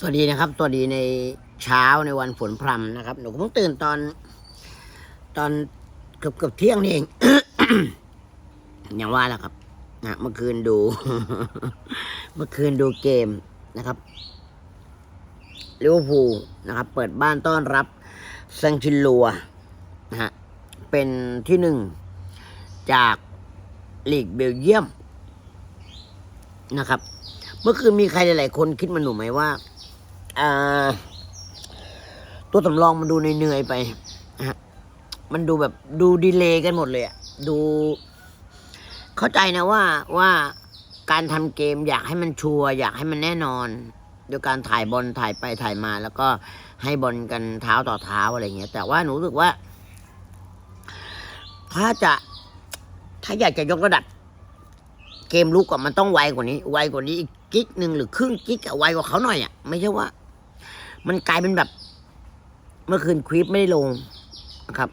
สวัสดีนะครับสวัสดีในเช้าในวันฝนพรำนะครับ หนูเพิ่งตื่นตอน ตอนเกือบเกือบเที่ยงนี่เอง อย่างว่าแหละครับนะเมื่อคืนดู เมื่อคืนดูเกมนะครับลิเวอร์พูลนะครับ เปิดบ้านต้อนรับเซงชินลัวนะฮะเป็นที่หนึ่งจากลีกเบลเยียมนะครับ เมื่อคืนมีใครหลาย ๆ คนคิดมันหนูไหมว่า ตัวสำรองมันดูเหนื่อยไปนะฮะมันดูแบบดูดีเลย์กันหมดเลยอะดู เข้าใจนะว่าว่าการทำเกมอยากให้มันชัวร์อยากให้มันแน่นอนโดยการถ่ายบอลถ่ายไปถ่ายมา แล้วก็ให้บอลกันเท้าต่อเท้าอะไรเงี้ยแต่ว่าหนูรู้สึกว่า ถ้าจะถ้าอยากจะยกระดับ เกมลุกอะมันต้องไวกว่านี้ ไวกว่านี้อีกกิ๊กหนึ่งหรือครึ่งกิ๊กอะไวกว่าเขาหน่อยอะไม่ใช่ว่า มันกลายเป็นแบบ เมื่อคืนควิปไม่ได้ลงนะครับ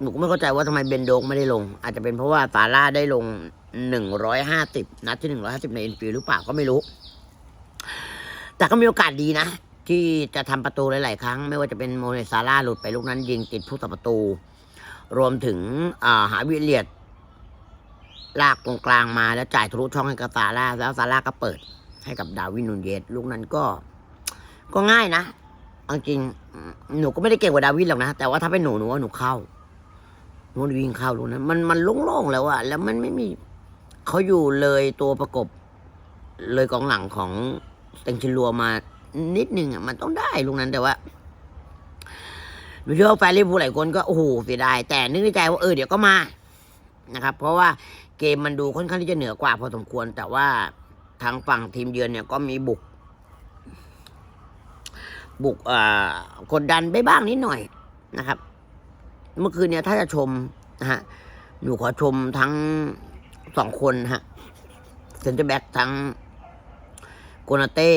หนูก็ไม่เข้าใจว่าทำไมเบนโดกไม่ได้ลง อาจจะเป็นเพราะว่าซาร่าได้ลงหนึ่งร้อยห้าสิบนัดที่หนึ่งร้อยห้าสิบในเอ็นฟิลหรือเปล่าก็ไม่รู้ แต่ก็มีโอกาสดีนะ ที่จะทำประตูหลาย ๆ ครั้ง ไม่ว่าจะเป็นโมเนซาร่าหลุดไปลูกนั้น ยิงติดผู้สับประตู รวมถึงาหาวิเลียด ลากตรงกลางมาแล้วจ่ายทะลุช่องให้กับซาร่าแล้วซาร่าก็เปิด ให้กับดาวินนูนเยสลูกนั้นก็ ก็ง่ายนะเอาจริง หนูก็ไม่ได้เก่งกว่าดาวินหรอกนะ แต่ว่าถ้าเป็นหนูหนูว่าหนูเข้าหนูวิ่งเข้าลูกนั้นมันมันโล่งๆแล้วอะแล้วมันไม่มีเขาอยู่เลยตัวประกบ เลยกองหลังของเต็งชิลัวมานิดนึงอะมันต้องได้ลูกนั้นแต่ว่าหนูเชื่อว่าแฟนลิเวอร์พูหลายคนก็โอ้โหเสียดายแต่นึกในใจว่าเออเดี๋ยวก็มานะครับ เพราะว่าเกมมันดูค่อนข้างที่จะเหนือกว่าพอสมควร แต่ว่าทางฝั่งทีมเยือนเนี่ยก็มีบุก บุกกดดันไปบ้างนิดหน่อยนะครับ เมื่อคืนเนี่ยถ้าจะชมนะฮะหนูขอชมทั้งสองคนฮะเซนเตอร์แบ็กทั้งโกนาเต้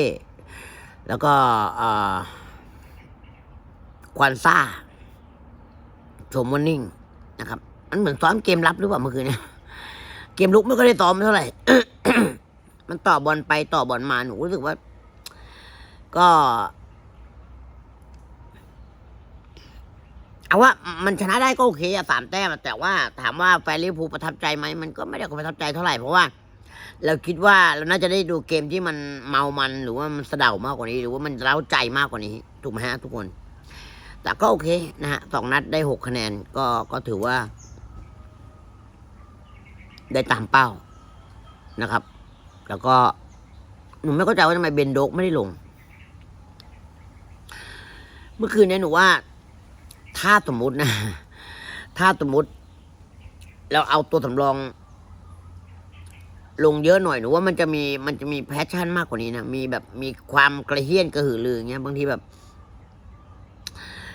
แล้วก็ควานซ่าชมว่านิ่งนะครับ มันเหมือนซ้อมเกมรับหรือเปล่าเมื่อคืนเนี่ยเกมลุกไม่ค่อยได้ซ้อมเท่าไหร่ มันต่อบอลไปต่อบอลมาหนูรู้สึกว่า ก็ เอาว่ามันชนะได้ก็โอเคอะสามแต้มแต่ว่าถามว่าแฟนลิเวอร์พูลประทับใจไหมมันก็ไม่ได้ประทับใจเท่าไหร่เพราะว่า เราคิดว่าเราน่าจะได้ดูเกมที่มันเมามันหรือว่ามันสะเดามากกว่านี้ หรือว่ามันเร้าใจมากกว่านี้ถูกไหมฮะทุกคน แต่ก็โอเคนะฮะสองนัดได้หกคะแนนก็ก็ถือว่า ได้ตามเป้านะครับ แล้วก็หนูไม่เข้าใจว่าทำไมเบนโดกไม่ได้ลง เมื่อคืนเนี้หนูว่า ถ้าสมมุตินะ ถ้าสมมุติ เราเอาตัวสำรอง ลงเยอะหน่อยหนูว่ามันจะมีมันจะมีแพชชั่นมากกว่านี้นะมีแบบมีความกระเฮี้ยนกระหือรืออย่างเงี้ยบางทีแบบ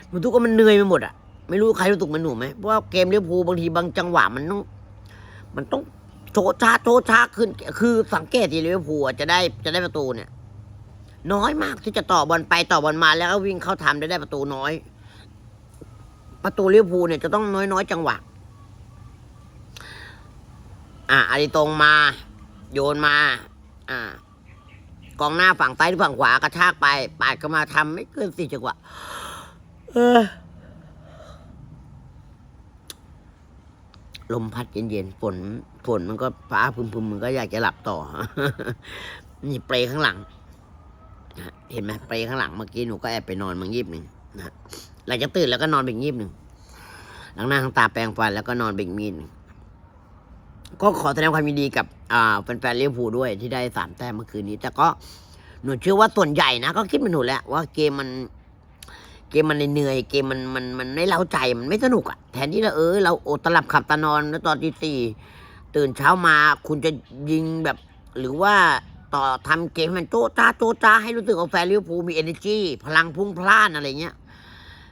หนูทุกคนมันเหนื่อยไปหมดอะไม่รู้ใครรู้สึกเหมันหนูไหมเพราะว่าเกมลิเวอร์พูบางทีบางจังหวะมันต้องมันต้องโชช้าโชช้าขึ้น คือสังเกตที่ลิเวอร์พูจะได้จะได้ประตูเนี่ย น้อยมากที่จะต่อบอลไปต่อบอลมาแล้วก็วิ่งเข้าทำได้ได้ประตูน้อย ประตูเลิเวอร์พูเนี่ยจะต้องน้อยน้อยๆจังหวะ อะอาริตรงมา โยนมา อ่ากองหน้าฝั่งซ้ายหรือฝั่งขวากระชากไป ปาดก็มาทำไม่เกินสี่จังหวะเออลมพัดเย็นๆฝนฝนมันก็ฟ้าพึมๆมันก็อยากจะหลับต่อ นี่เปลข้างหลังเห็นไหมเปลข้างหลังเมื่อกี้หนูก็แอบไปนอนมางีบหนึ่งนะ หลังจากตื่นแล้วก็นอนไปงีบหนึ่งหลังหน้าข้างตาแปรงฟันแล้วก็นอนไปอีกงีบหนึ่งก็ขอแสดงความยินดีกับอ่าแฟนๆลิเวอร์พูด้วยที่ได้สามแต้มเมื่อคืนนี้ แต่ก็หนูเชื่อว่าส่วนใหญ่นะก็คิดเป็นหนูแหละว่าเกมมันเกมมันเหนื่อยเกมมันมันมันไม่เล้าใจมันไม่สนุกอะแทนที่เราเออเราอดตลับขับตานอนแล้วตอนที่สี่ตื่นเช้ามาคุณจะยิงแบบ หรือว่าต่อทำเกมมันโจ๊ะจ้าโจ๊ะจ้าให้รู้สึกว่าแฟนลิเวอร์พูลมี energy พลังพุ่งพล่านอะไรเงี้ย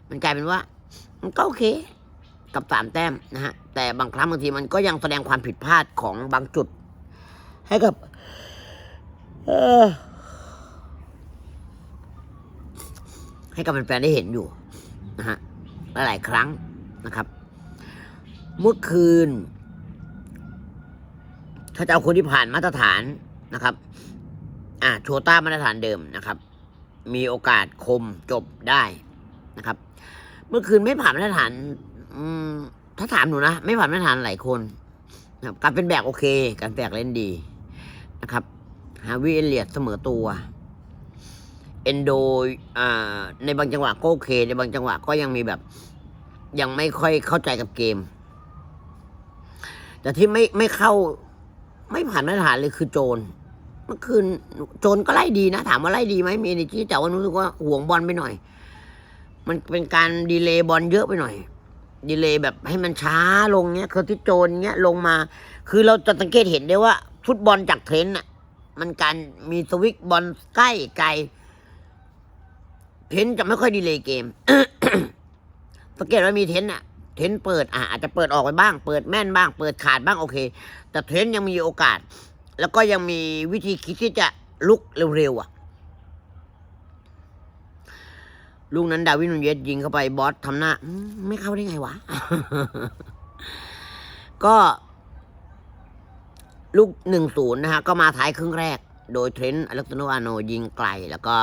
มันกลายเป็นว่า มันก็โอเค กับสามแต้มนะฮะ แต่บางครั้งบางทีมันก็ยังแสดงความผิดพลาดของบางจุด ให้กับเออให้กับแฟนๆได้เห็นอยู่นะฮะหลายๆครั้งนะครับ เมื่อคืน ถ้าจะเอาคนที่ผ่านมาตรฐานนะครับ อ่าโชต้ามาตรฐานเดิมนะครับ มีโอกาสคมจบได้นะครับ เมื่อคืนไม่ผ่านมาตรฐาน อืม ถ้าถามหนูนะ ไม่ผ่านมาตรฐานหลายคนนะครับการเป็นแบกโอเค การแบกเล่นดีนะครับ ฮาวิเอเลียดเสมอตัว เอนโดอ่าในบางจังหวะก็โอเค ในบางจังหวะก็ยังมีแบบ ยังไม่ค่อยเข้าใจกับเกม แต่ที่ไม่ไม่เข้า ไม่ผ่านมาตรฐานเลยคือโจรเมื่อคืนโจรก็ไล่ดีนะ ถามว่าไล่ดีไหมมีในที่แต่ว่ารู้สึกว่าห่วงบอลไปหน่อย มันเป็นการดีเลย์บอลเยอะไปหน่อย ดีเลย์แบบให้มันช้าลงเนี้ยคือที่โจรเนี้ยลงมา คือเราจะสังเกตเห็นได้ว่าฟุตบอลจากเทรนต์อะมันการมีสวิกบอลใกล้ไกลเทรนต์จะไม่ค่อยดีเลย์เกม สังเกตว่ามีเทรนต์อะเทรนต์เปิดอะอาจจะเปิดออกไปบ้าง เปิดแม่นบ้าง เปิดขาดบ้างโอเค แต่เทรนต์ยังมีโอกาส แล้วก็ยังมีวิธีคิดที่จะลุกเร็วๆอะ ลูกนั้นดาวินนูเยสยิงเข้าไปบอสทำหน้าไม่เข้าได้ไงวะ ก็ลูกหนึ่งศูนย์นะฮะ ก็มาท้ายครึ่งแรก โดยเทรนต์อเล็กซานโดอาโนยิงไกล แล้วก็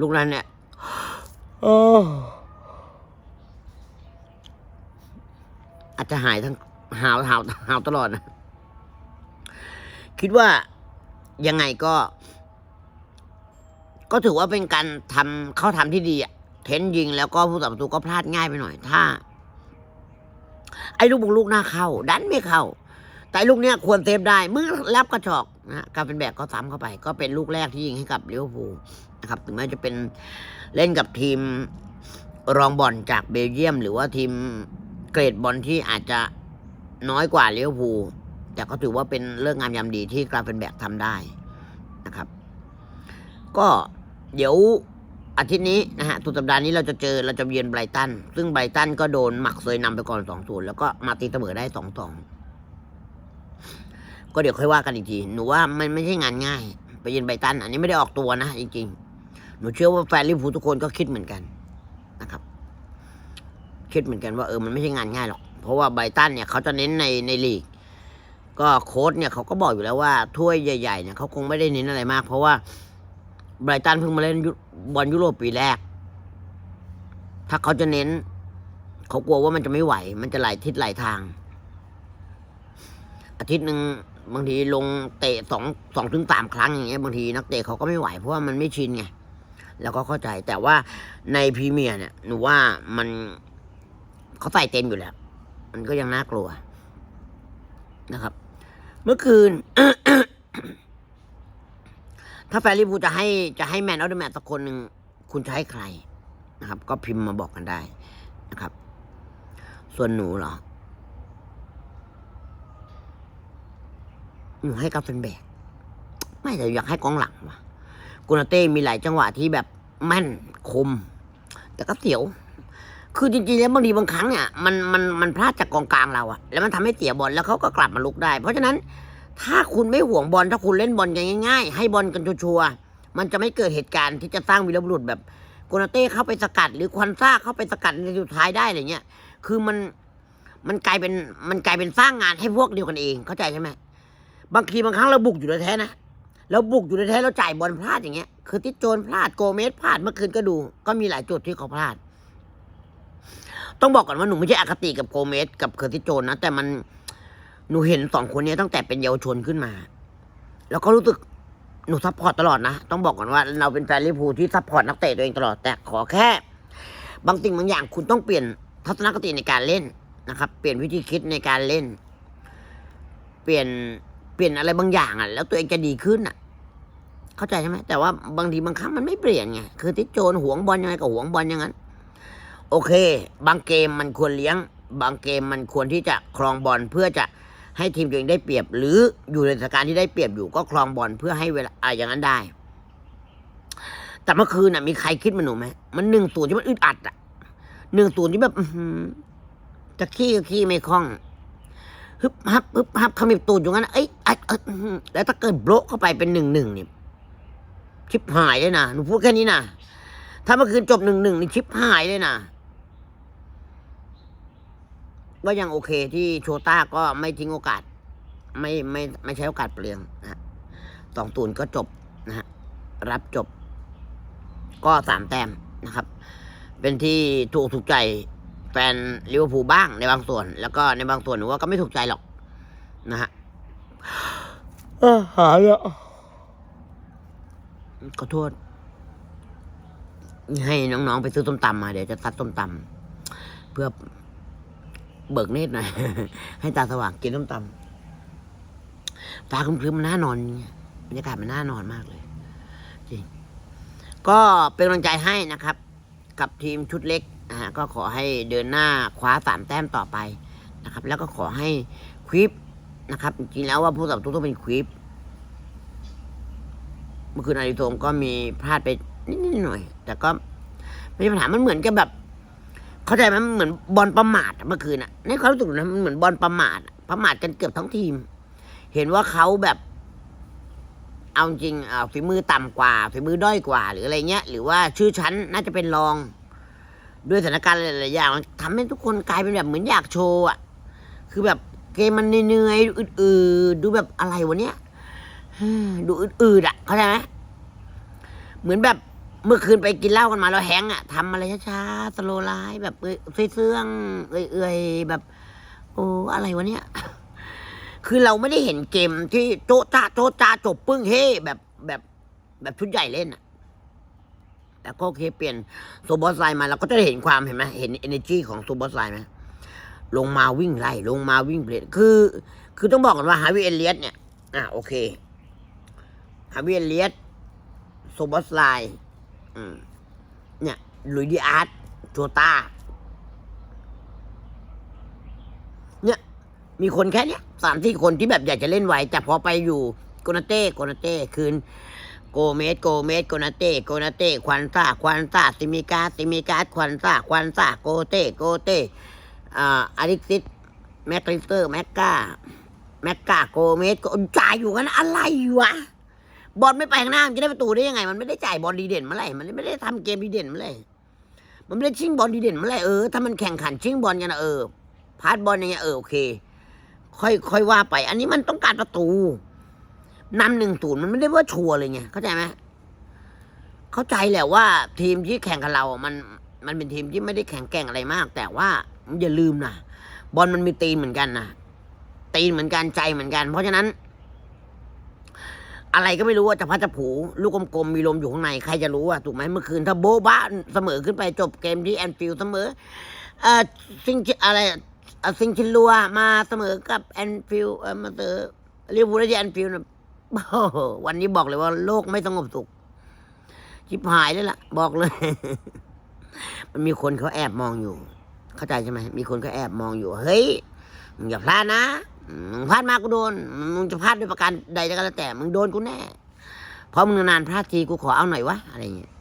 ลูกนั้นเนี่ยโอ้อาจจะหายทั้งหาวหาวหาวตลอดนะ คิดว่ายังไงก็ ก็ถือว่าเป็นการทำเข้าทำที่ดีอะ เทนยิงแล้วก็ผู้สัประตูก็พลาดง่ายไปหน่อย ถ้า ไอ้ลูกบุกลูกหน้าเข้า ดันไม่เข้า แต่ลูกเนี้ยควรเซฟได้เมื่อรับกระชอกนะฮะกาเป็นแบกก็ซ้ำเข้าไป ก็เป็นลูกแรกที่ยิงให้กับลิเวอร์พูลนะครับ ถึงแม้จะเป็นเล่นกับทีมรองบอลจากเบลเยียม หรือว่าทีมเกรดบอลที่อาจจะน้อยกว่าเลิเวอร์พูแต่ก็ถือว่าเป็นเรื่องงามยามดีที่กราเป็นแบกทำได้นะครับ ก็เดี๋ยว อาทิตย์นี้นะฮะสุดสัปดาห์นี้เราจะเจอเราจะเยือนไบรตัน ซึ่งไบรตันก็โดนหมักเซยนำไปก่อนสองศูนย์แล้วก็มาตีเสมอได้สองสองก็เดี๋ยวค่อยว่ากันอีกที หนูว่ามันไม่ใช่งานง่าย ไปเยือนไบรตัน อันนี้ไม่ได้ออกตัวนะจริงๆ หนูเชื่อว่าแฟนลิเวอร์พูทุกคนก็คิดเหมือนกันนะครับ คิดเหมือนกันว่าเออมันไม่ใช่งานง่ายหรอก เพราะว่าไบรตันเนี่ยเขาจะเน้นในในลีก ก็โค้ชเนี่ยเขาก็บอกอยู่แล้วว่าถ้วยใหญ่ๆเนี่ยเขาคงไม่ได้เน้นอะไรมาก เพราะว่า ไบรตันเพิ่งมาเล่นบอลยุโรปปีแรก ถ้าเขาจะเน้น เขากลัวว่ามันจะไม่ไหว มันจะไหลทิศไหลทาง อาทิตย์หนึ่งบางทีลงเตะสองสองถึงสามครั้งอย่างเงี้ยบางทีนักเตะเขาก็ไม่ไหวเพราะว่ามันไม่ชินไงแล้วก็เข้าใจแต่ว่าในพรีเมียร์เนี่ยหนูว่ามันเขาใส่เต็มอยู่แล้ว มันก็ยังน่ากลัวนะครับ เมื่อคืน ถ้าแฟนลิเวอร์พูจะให้จะให้แมนออฟเดอะแมตสักคนหนึ่งคุณจะให้ใครนะครับ ก็พิมพ์มาบอกกันได้นะครับ ส่วนหนูเหรอ หนูให้กับเป็นแบกไม่แต่อยากให้กองหลังว่ะกุนาเต้มีหลายจังหวะที่แบบแม่นคม แต่ก็เสียว คือจริงๆ แล้วบางทีบางครั้งเนี่ยมันมันมันพลาดจากกองกลางเราอะแล้วมันทำให้เสียบอลแล้วเขาก็กลับมาลุกได้ เพราะฉะนั้น ถ้าคุณไม่ห่วงบอลถ้าคุณเล่นบอลกันง่ายๆ ให้บอลกันชัวร์ๆมันจะไม่เกิดเหตุการณ์ที่จะสร้างวีรบุรุษแบบโกนาเต้เข้าไปสกัด หรือควันซ่าเข้าไปสกัดในสุดท้ายได้อะไรเงี้ย คือมันมันกลายเป็นมันกลายเป็นสร้างงานให้พวกเดียวกันเองเข้าใจใช่ไหมบางทีบางครั้งเราบุกอยู่ในแท้นะเราบุกอยู่ในแท้เราจ่ายบอลพลาดอย่างเงี้ย คือที่โจนพลาดโกเมสพลาดเมื่อคืนก็ดู ก็มีหลายจุดที่เขาพลาด ต้องบอกก่อนว่าหนูไม่ใช่อคติกับโกเมสกับเคอร์ติโจนนะแต่มัน หนูเห็นสองคนนี้ตั้งแต่เป็นเยาวชนขึ้นมา แล้วก็รู้สึกหนูซัพพอร์ตตลอดนะ ต้องบอกก่อนว่าเราเป็นแฟนลิเวอร์พูลที่ซัพพอร์ตนักเตะตัวเองตลอด แต่ขอแค่ บางสิ่งบางอย่างคุณต้องเปลี่ยนทัศนคติในการเล่นนะครับ เปลี่ยนวิธีคิดในการเล่น เปลี่ยนเปลี่ยนอะไรบางอย่างอะ แล้วตัวเองจะดีขึ้นอะ เข้าใจใช่ไหมแต่ว่าบางทีบางครั้งมันไม่เปลี่ยนไง คือที่โจนหวงบอลยังไงก็หวงบอลอย่างนั้น โอเค บางเกมมันควรเลี้ยง บางเกมมันควรที่จะครองบอลเพื่อจะ ให้ทีมตัวเองได้เปรียบ หรืออยู่ในสถานการณ์ที่ได้เปรียบอยู่ก็ครองบอลเพื่อให้เวลาอะไรอย่างนั้นได้ แต่เมื่อคืนน่ะมีใครคิดมันหนูไหมมันหนึ่งศูนที่มันอึดอัดอะหนึ่งศูนที่แบบอจะขี้ก็ขี้ไม่คล่องฮึบฮับฮึบฮับขมิบตูดอยู่งั้นเอ้ยไอ้เอ้อแล้วถ้าเกิดโบะเข้าไปเป็นหนึ่งหนึ่งเนี่ยชิบหายเลยนะหนูพูดแค่นี้นะถ้าเมื่อคืนจบหนึ่งหนึ่งนี่ชิบหายเลยนะ ก็ยังโอเคที่โชต้าก็ไม่ทิ้งโอกาส ไม่ไม่ไม่ใช้โอกาสเปลืองนะฮะสองตูนย์ก็จบนะฮะรับจบ ก็สามแต้มนะครับ เป็นที่ถูกถูกใจแฟนลิเวอร์พูลบ้างในบางส่วน แล้วก็ในบางส่วนหนูว่าก็ไม่ถูกใจหรอกนะฮะเออหายแล้วขอโทษ ให้น้องๆไปซื้อส้มตำมาเดี๋ยวจะซัดส้มตำเพื่อ เบิกเนตรหน่อย ให้ตาสว่างกินส้มตำฟ้าครึ้มๆมันน่านอนบรรยากาศมันน่านอนมากเลย จริง ก็เป็นกำลังใจให้นะครับ กับทีมชุดเล็กนะฮะก็ขอให้เดินหน้าคว้าสามแต้มต่อไปนะครับ แล้วก็ขอให้ควิปนะครับจริงแล้วว่าผู้สับต้องเป็นควิปเมื่อคืนอาริโตมก็มีพลาดไปนิดๆหน่อย แต่ก็ไม่ใช่ปัญหามันเหมือนกับแบบ เข้าใจไหมมันเหมือนบอลประมาทเมื่อคืนอะในความรู้สึกนะมันเหมือนบอลประมาทประมาทกันเกือบทั้งทีม เห็นว่าเขาแบบ เอาจริงเอาฝีมือต่ำกว่าฝีมือด้อยกว่า หรืออะไรเงี้ย หรือว่าชื่อชั้นน่าจะเป็นรอง ด้วยสถานการณ์หลายๆอย่างมันทำให้ทุกคนกลายเป็นแบบเหมือนอยากโชว์อะคือแบบเกมมันเหนื่อยๆอืดๆดูแบบอะไรวะเนี้ยดูอืดๆอะเข้าใจไหมเหมือนแบบ เมื่อคืนไปกินเหล้ากันมาแล้วแฮงอะทำอะไรช้าๆสโลไลฟ์แบบเอ้ยเสื่องเอื่อยๆแบบ โอ้อะไรวะเนี้ยคือเราไม่ได้เห็นเกมที่โจ๊ะจ้าโจ๊ะจ้าจบปึ้งเฮ้แบบแบบแบบชุดใหญ่เล่นอะแต่ก็โอเคเปลี่ยนโซบอสไซมาเราก็จะได้เห็นความเห็นไหมเห็น energy ของโซบอสไซไหมลงมาวิ่งไล่ลงมาวิ่งเปลี่ยนคือ คือต้องบอกกันว่าฮาวิเอเลียสเนี่ย อะโอเคฮาวิเอเลียสโซบอสไล เนี่ยลุยดีอาร์ตโจตาเนี่ย มีคนแค่เนี้ยสามที่คนที่แบบอยากจะเล่นไหว แต่พอไปอยู่โกนาเต้โกนาเต้คืนโกเมสโกเมสโกนาเต้โกนาเต้ควันซ่าควันซ่าซิมิกาซิมิกาควันซ่าควันซ่าโกเต้โกเต้อ่าอาริซิสแมคลิสเตอร์แมกกาแมกกาโกเมสก็จ่ายอยู่กันอะไรวะ บอลไม่ไปข้างหน้ามันจะได้ประตูได้ยังไง มันไม่ได้จ่ายบอลดีเด่นเมื่อไหร่มันไม่ได้ทำเกมดีเด่นเมื่อไหร่มันไม่ได้ชิงบอลดีเด่นเมื่อไหร่เออถ้ามันแข่งขันชิงบอลกันนะเออพาสบอลอย่างเงี้ยเออโอเค ค่อยค่อยว่าไป อันนี้มันต้องการประตูนำหนึ่งศูนย์มันไม่ได้ว่าชัวร์เลยไงเข้าใจไหมเข้าใจแหละว่าทีมที่แข่งกับเรา มันมันเป็นทีมที่ไม่ได้แข่งแกร่งอะไรมาก แต่ว่าอย่าลืมนะบอลมันมีตีนเหมือนกันนะตีนเหมือนกันใจเหมือนกัน เพราะฉะนั้น อะไรก็ไม่รู้ว่าจะพัดจะผูลูกกลมๆมีลมอยู่ข้างในใครจะรู้อะถูกไหมเมื่อคืนถ้าโบ๊ะบ้าเสมอขึ้นไปจบเกมที่แอนฟิลเสมอเอ่อซิงอะไรซิงชินลัวมาเสมอกับแอนฟิลเอ่อมาเจอลิเวอร์พูลและแอนฟิลนะวันนี้บอกเลยว่าโลกไม่สงบสุขชิบหายเลยล่ะ บอกเลย มันมีคนเขาแอบมองอยู่ เข้าใจใช่ไหมมีคนเขาแอบมองอยู่ เฮ้ยมึงอย่าพลาดนะ มึงพลาดมากูโดน มึงจะพลาดด้วยประการใดก็แล้วแต่ มึงโดนกูแน่ เพราะมึงนานพลาดทีกูขอเอาหน่อยวะอะไรอย่างเงี้ย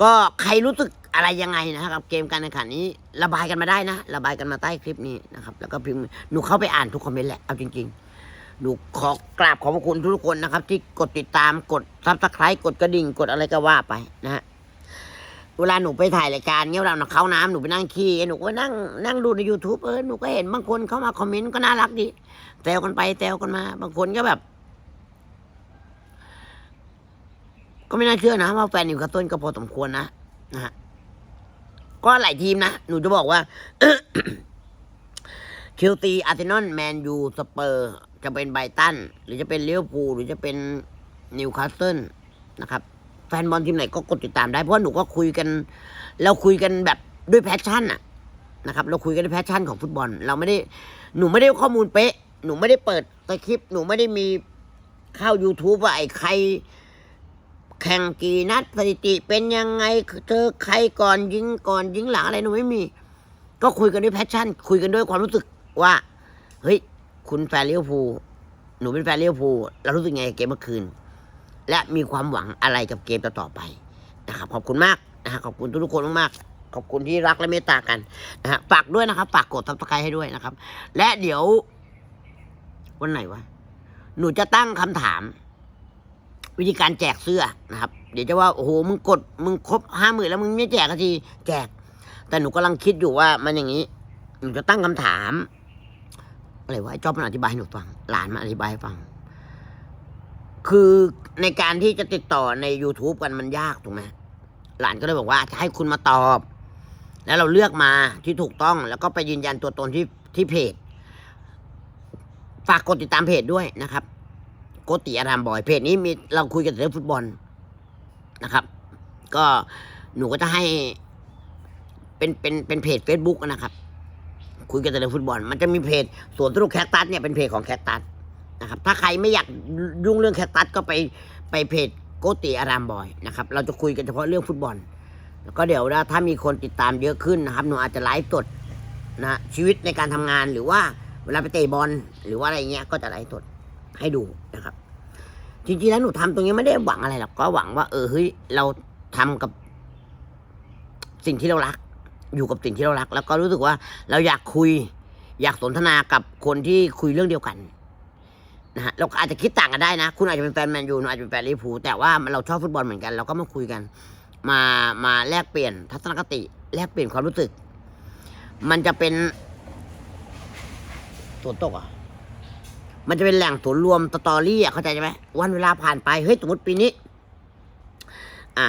ก็ใครรู้สึกอะไรยังไงนะครับกับเกมการแข่งขันนี้ ระบายกันมาได้นะ ระบายกันมาใต้คลิปนี้นะครับ แล้วก็พิมพ์หนูเข้าไปอ่านทุกคอมเมนต์แหละ เอาจริงๆ หนูขอกราบขอบพระคุณทุกคนนะครับ ที่กดติดตาม กดซับสไครต์กดกระดิ่ง กดอะไรก็ว่าไปนะฮะ เวลาหนูไปถ่ายรายการเงี้ยเวลาหนูเข้าน้ำหนูไปนั่งขี้หนูก็นั่งนั่งดูใน YouTube เออหนูก็เห็นบางคนเข้ามาคอมเมนต์ก็น่ารักดีแซวกันไปแซวกันมา บางคนก็แบบ ก็ไม่น่าเชื่อนะว่าแฟนนิวคาสเซิลก็พอสมควรนะนะฮะก็หลายทีมนะ หนูจะบอกว่าเชลซีอาร์เซนอลแมนยูสเปอร์จะเป็นไบตันหรือจะเป็นเลิเวอร์พูหรือจะเป็นนิวคาสเซิลนะครับ แฟนบอลทีมไหนก็กดติดตามได้เพราะหนูก็คุยกัน เราคุยกันแบบด้วยแพชชั่นอะนะครับ เราคุยกันด้วยแพชชั่นของฟุตบอล เราไม่ได้หนูไม่ได้ข้อมูลเป๊ะ หนูไม่ได้เปิดสคริป หนูไม่ได้มีเข้า YouTube ว่าไอ้ใคร แข่งกี่นัดสถิติเป็นยังไงเธอใครก่อนยิงก่อนยิงหลังอะไรหนูไม่มี ก็คุยกันด้วยแพชชั่น คุยกันด้วยความรู้สึกว่าเฮ้ยคุณแฟนเลี้ยวภูหนูเป็นแฟนเลี้ยวภูเรารู้สึกไงกับเกมเมื่อคืน และมีความหวังอะไรกับเกมต่อๆไปนะครับขอบคุณมากนะฮะขอบคุณทุกๆคนมากๆขอบคุณที่รักและเมตตากันนะฮะฝากด้วยนะครับฝากกดซับสไครให้ด้วยนะครับ และเดี๋ยว วันไหนวะหนูจะตั้งคำถาม วิธีการแจกเสื้อนะครับ เดี๋ยวจะว่าโอ้โหมึงกดมึงครบห้าหมื่นแล้วมึงไม่แจกสักทีแจก แต่หนูกำลังคิดอยู่ว่ามันอย่างนี้หนูจะตั้งคำถามอะไรวะจอบมันอธิบายให้หนูฟังหลานมาอธิบายให้ฟัง คือในการที่จะติดต่อใน YouTube กันมันยากถูกไหมหลานก็เลยบอกว่าจะให้คุณมาตอบ แล้วเราเลือกมาที่ถูกต้อง แล้วก็ไปยืนยันตัวตนที่ที่เพจ ฝากกดติดตามเพจด้วยนะครับโกติอารามบอยเพจนี้มีเราคุยกันเรื่องฟุตบอลนะครับ ก็หนูก็จะให้เป็นเป็นเป็นเพจ Facebook นะครับ คุยกันแต่เรื่องฟุตบอล มันจะมีเพจสวนสนุกแคคตัสเนี่ยเป็นเพจของแคคตัส นะครับถ้าใครไม่อยากยุ่งเรื่องแคคตัสก็ไปไปเพจโกติอารามบอยนะครับเราจะคุยกันเฉพาะเรื่องฟุตบอล แล้วก็เดี๋ยวถ้ามีคนติดตามเยอะขึ้นนะครับหนูอาจจะไลฟ์สดนะชีวิตในการทำงานหรือว่าเวลาไปเตะบอลหรือว่าอะไรเงี้ยก็จะไลฟ์สดให้ดูนะครับ จริงๆแล้วหนูทำตรงนี้ไม่ได้หวังอะไรหรอกก็หวังว่า เออเฮ้ยเราทำกับสิ่งที่เรารัก อยู่กับสิ่งที่เรารัก แล้วก็รู้สึกว่าเราอยากคุย อยากสนทนากับคนที่คุยเรื่องเดียวกัน นะฮะเราอาจจะคิดต่างกันได้นะ คุณอาจจะเป็นแฟนแมนยูหนูอาจจะเป็นแฟนลิเวอร์พูลแต่ว่าเราชอบฟุตบอลเหมือนกัน เราก็มาคุยกัน มามาแลกเปลี่ยนทัศนคติ แลกเปลี่ยนความรู้สึก มันจะเป็นฝนตกอะมันจะเป็นแหล่งศูนย์รวมสตอรี่อะเข้าใจใช่ไหมวันเวลาผ่านไปเฮ้ยสมมติปีนี้ อ่า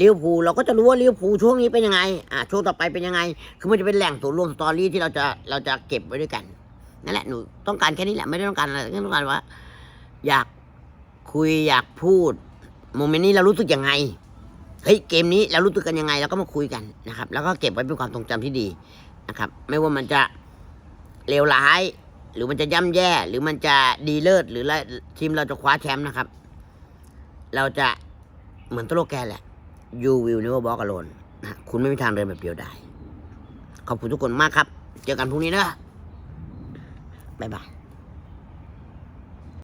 ลิเวอร์พูลเราก็จะรู้ว่าลิเวอร์พูลช่วงนี้เป็นยังไง อ่าช่วงต่อไปเป็นยังไง คือมันจะเป็นแหล่งศูนย์รวมสตอรี่ที่เราจะเราจะเก็บไว้ด้วยกัน นั่นแหละหนูต้องการแค่นี้แหละไม่ได้ต้องการอะไรแค่ต้องการว่า อยากคุยอยากพูดโมเมนต์นี้เรารู้สึกยังไงเฮ้ยเกมนี้เรารู้สึกกันยังไงเราก็มาคุยกันนะครับ แล้วก็เก็บไว้เป็นความทรงจำที่ดีนะครับ ไม่ว่ามันจะเลวร้าย หรือมันจะย่ำแย่ หรือมันจะดีเลิศหรือทีมเราจะคว้าแชมป์นะครับ เราจะเหมือนตโลแกนแหละ you will never walk alone นะคุณไม่มีทางเดินแบบเดียวได้ขอบคุณทุกคนมากครับ เจอกันพรุ่งนี้นะ บ๊ายบาย